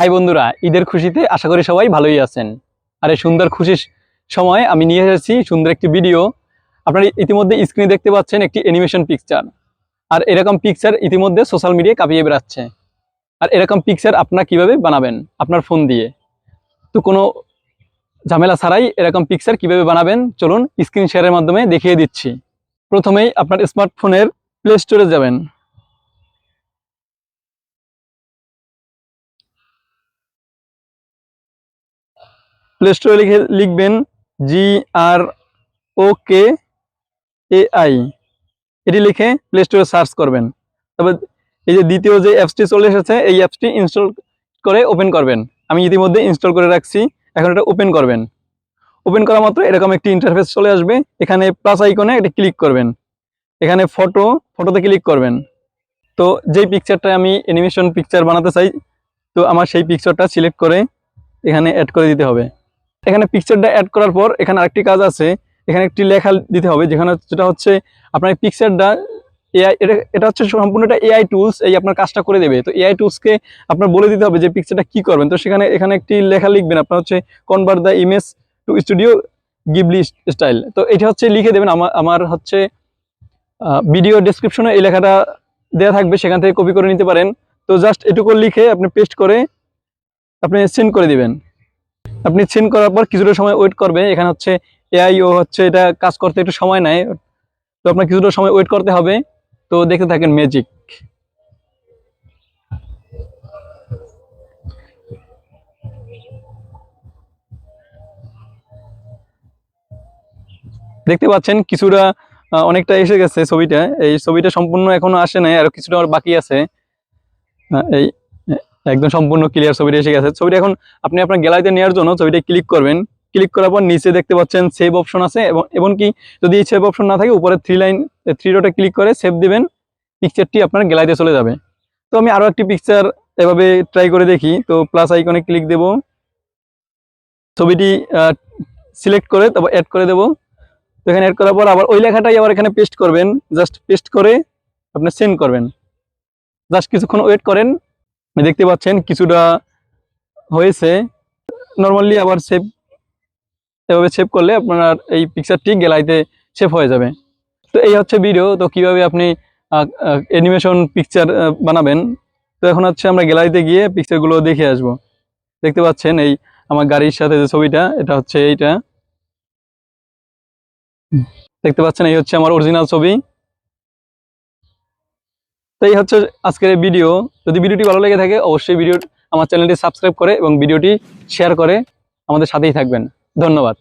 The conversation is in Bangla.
হাই বন্ধুরা, ঈদের খুশিতে আশা করি সবাই ভালোই আছেন। আর এই সুন্দর খুশির সময় আমি নিয়ে এসেছি সুন্দর একটি ভিডিও। আপনারা ইতিমধ্যে স্ক্রিনে দেখতে পাচ্ছেন একটি অ্যানিমেশন পিকচার আর এরকম পিকচার ইতিমধ্যে সোশ্যাল মিডিয়ায় কাঁপিয়ে বেড়াচ্ছে। আর এরকম পিকচার আপনারা কীভাবে বানাবেন? আপনার ফোন দিয়ে। তো কোনো ঝামেলা ছাড়াই এরকম পিকচার কীভাবে বানাবেন? চলুন স্ক্রিন শেয়ারের মাধ্যমে দেখিয়ে দিচ্ছি। প্রথমেই আপনার স্মার্টফোনের প্লে স্টোরে যাবেন। প্লে স্টোরে লিখে লিখবেন জি আর ও কে এ আই এটি লিখে প্লে স্টোরে সার্চ করবেন। তবে এই যে দ্বিতীয় যে অ্যাপসটি চলে এসেছে, এই অ্যাপসটি ইনস্টল করে ওপেন করবেন। আমি ইতিমধ্যে ইনস্টল করে রাখছি, এখন এটা ওপেন করবেন। ওপেন করা মাত্র এরকম একটি ইন্টারফেস চলে আসবে, এখানে প্লাস আইকনে এটা ক্লিক করবেন। এখানে ফটো ফটোতে ক্লিক করবেন। তো যেই পিকচারটা আমি অ্যানিমেশন পিকচার বানাতে চাই, তো আমার সেই পিকচারটা সিলেক্ট করে এখানে অ্যাড করে দিতে হবে। এখানে পিকচারটা অ্যাড করার পর এখানে আরেকটি কাজ আছে। এখানে একটি লেখা দিতে হবে, যেখানে যেটা হচ্ছে আপনার পিকচারটা এআই এটা এটা হচ্ছে সম্পূর্ণটা এআই টুলস এই আপনার কাজটা করে দেবে। তো এআই টুলসকে আপনার বলে দিতে হবে যে পিকচারটা কি করবেন। তো সেখানে, এখানে একটি লেখা লিখবেন, আপনার হচ্ছে convert the image to Studio Ghibli style তো এটা হচ্ছে লিখে দেবেন আমার আমার হচ্ছে ভিডিও ডেসক্রিপশনে এই লেখাটা দেওয়া থাকবে, সেখান থেকে কপি করে নিতে পারেন। তো জাস্ট এটুকু লিখে আপনি পেস্ট করে আপনি সেন্ড করে দিবেন। আপনি সেন্ড করার পর কিছুটা সময় ওয়েট করবে। এখানে হচ্ছে এআই ও হচ্ছে এটা কাজ করতে একটু সময় নেয়। তো আপনার কিছুটা সময় ওয়েট করতে হবে। তো দেখতে থাকেন ম্যাজিক দেখতে পাচ্ছেন কিছুটা অনেকটা এসে গেছে ছবিটা। এই ছবিটা সম্পূর্ণ এখনও আসে নাই, আর কিছুটা বাকি আছে। এই একদম সম্পূর্ণ ক্লিয়ার ছবিটা এসে গেছে। ছবিটা এখন আপনি আপনার গ্যালারিতে নেওয়ার জন্য ছবিটা ক্লিক করবেন। ক্লিক করার পর নিচে দেখতে পাচ্ছেন সেভ অপশন আছে এবং এমনকি যদি এই সেভ অপশন না থাকে, উপরে থ্রি লাইন থ্রি ডটে ক্লিক করে সেভ দিবেন। পিকচারটি আপনার গ্যালারিতে চলে যাবে। তো আমি আরও একটি পিকচার এভাবে ট্রাই করে দেখি। তো প্লাস আইকনে ক্লিক দেব। ছবিটি সিলেক্ট করে তারপর অ্যাড করে দেব। তো এখানে অ্যাড করার পর আবার ওই লেখাটাই আবার এখানে পেস্ট করবেন। জাস্ট পেস্ট করে আপনি সেন্ড করবেন। জাস্ট কিছুক্ষণ ওয়েট করেন। দেখতে পাচ্ছেন কিছুটা হয়েছে। নর্মালি আবার সেভ এভাবে সেভ করলে আপনার এই পিকচারটি গ্যালারিতে সেভ হয়ে যাবে। তো এই হচ্ছে ভিডিও তো কীভাবে আপনি অ্যানিমেশন পিকচার বানাবেন? তো এখন হচ্ছে আমরা গ্যালারিতে গিয়ে পিকচারগুলো দেখে আসব। দেখতে পাচ্ছেন এই আমার গাড়ির সাথে যে ছবিটা, এটা হচ্ছে এইটা। দেখতে পাচ্ছেন এই হচ্ছে আমার অরিজিনাল ছবি। তো এই হচ্ছে আজকের ভিডিও যদি ভিডিওটি ভালো লেগে থাকে, অবশ্যই ভিডিও আমার চ্যানেলটি সাবস্ক্রাইব করে এবং ভিডিওটি শেয়ার করে আমাদের সাথেই থাকবেন। ধন্যবাদ।